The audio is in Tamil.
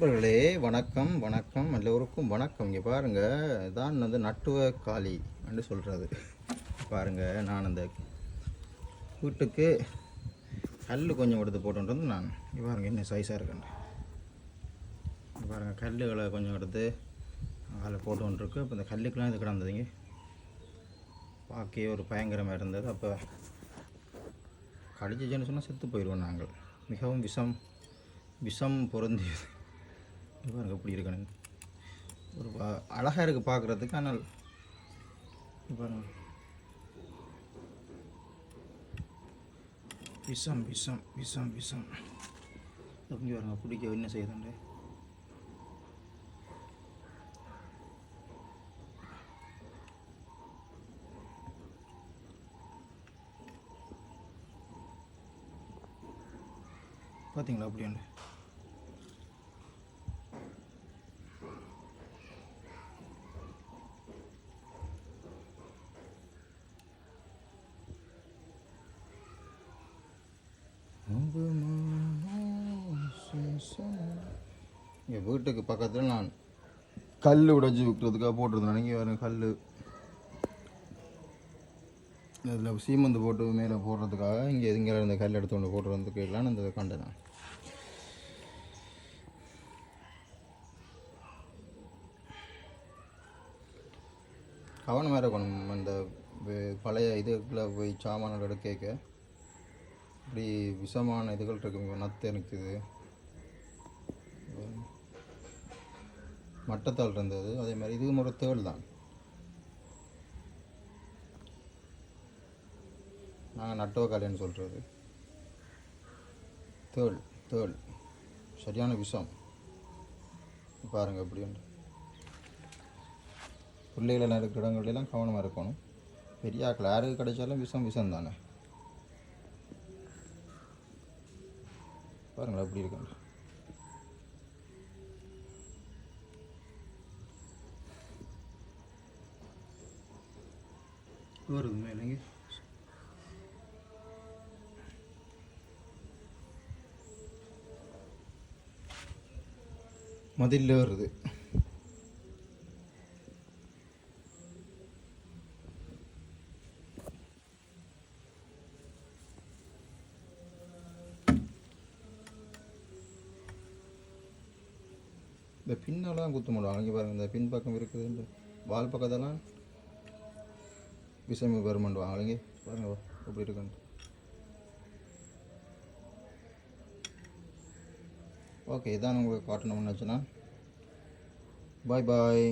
நண்பர்களே வணக்கம் வணக்கம். எல்லோருக்கும் வணக்கம். இங்கே பாருங்கள் இதான் வந்து நட்டுவ காளி என்று சொல்கிறது பாருங்கள் நான் அந்த வீட்டுக்கு கல் கொஞ்சம் எடுத்து போட்டுன்றது நான். இங்கே பாருங்கள் என்ன சைஸாக இருக்கேன் பாருங்கள் கல்லுகளை கொஞ்சம் எடுத்து அதில் போட்டு இருக்கு அப்போ இந்த கல்லுக்கெலாம் இது கிடந்ததுங்க. பார்க்கவே ஒரு பயங்கரமாக இருந்தது. அப்போ கடிச்சிச்சுன்னு சொன்னால் செத்து போயிடுவோம் நாங்கள். மிகவும் விஷம் விஷம் பொருந்தியது. பாருங்க எப்படி இருக்கணுங்க ஒரு அழகாக அழகா இருக்கு பார்க்குறதுக்கு ஆனால் பாருங்க விஷம் விஷம் விஷம் விஷம். அப்படி பாருங்க பிடிக்க என்ன செய்யுதுண்டு? பார்த்தீங்களா அப்படியாண்டு? எங்கள் வீட்டுக்கு பக்கத்தில் நான் கல் உடைஞ்சி விற்கிறதுக்காக போட்டிருந்தேன். இங்கே வேறு கல் இதில் சீமந்து போட்டு மேலே போடுறதுக்காக இங்கே இங்கே இருந்த கல் எடுத்து கொண்டு போட்டுறதுக்கு கேட்கலான்னு இந்த கண்டேன் கவனம் வேறு இருக்கணும் அந்த பழைய இதுக்குள்ளே போய் சாமான்கள் எடுக்க இப்படி விஷமான இதுகள் இருக்கு. நத்து இருக்குது மட்டத்தால் இருந்தது. அதே மாதிரி இதுவும் ஒரு தேள் தான். நாங்கள் நட்டுவக்காலைன்னு சொல்கிறது தேள் தேள். சரியான விஷம். பாருங்கள் எப்படின்னு பிள்ளைகளெல்லாம் இருக்கிற இடங்கள்லாம் கவனமாக இருக்கணும். பெரிய ஆக்கள் யாருக்கு கிடைச்சாலும் விஷம் விஷம் தானே. பாருங்களேன் எப்படி இருக்கேன் வருது மேலேங்க மதில் வருது. இந்த பின்னெல்லாம் குத்த மாட்டாங்க இங்கே பாருங்க இந்த பின் பக்கம் இருக்குது இந்த வால் பக்கத்தெல்லாம் விஷம் கவர்மெண்ட் வாங்கலைங்க பாருங்க எப்படி இருக்குன்னு ஓகே இதான் உங்களுக்கு காட்டணும்னு வச்சுன்னா பாய் பாய்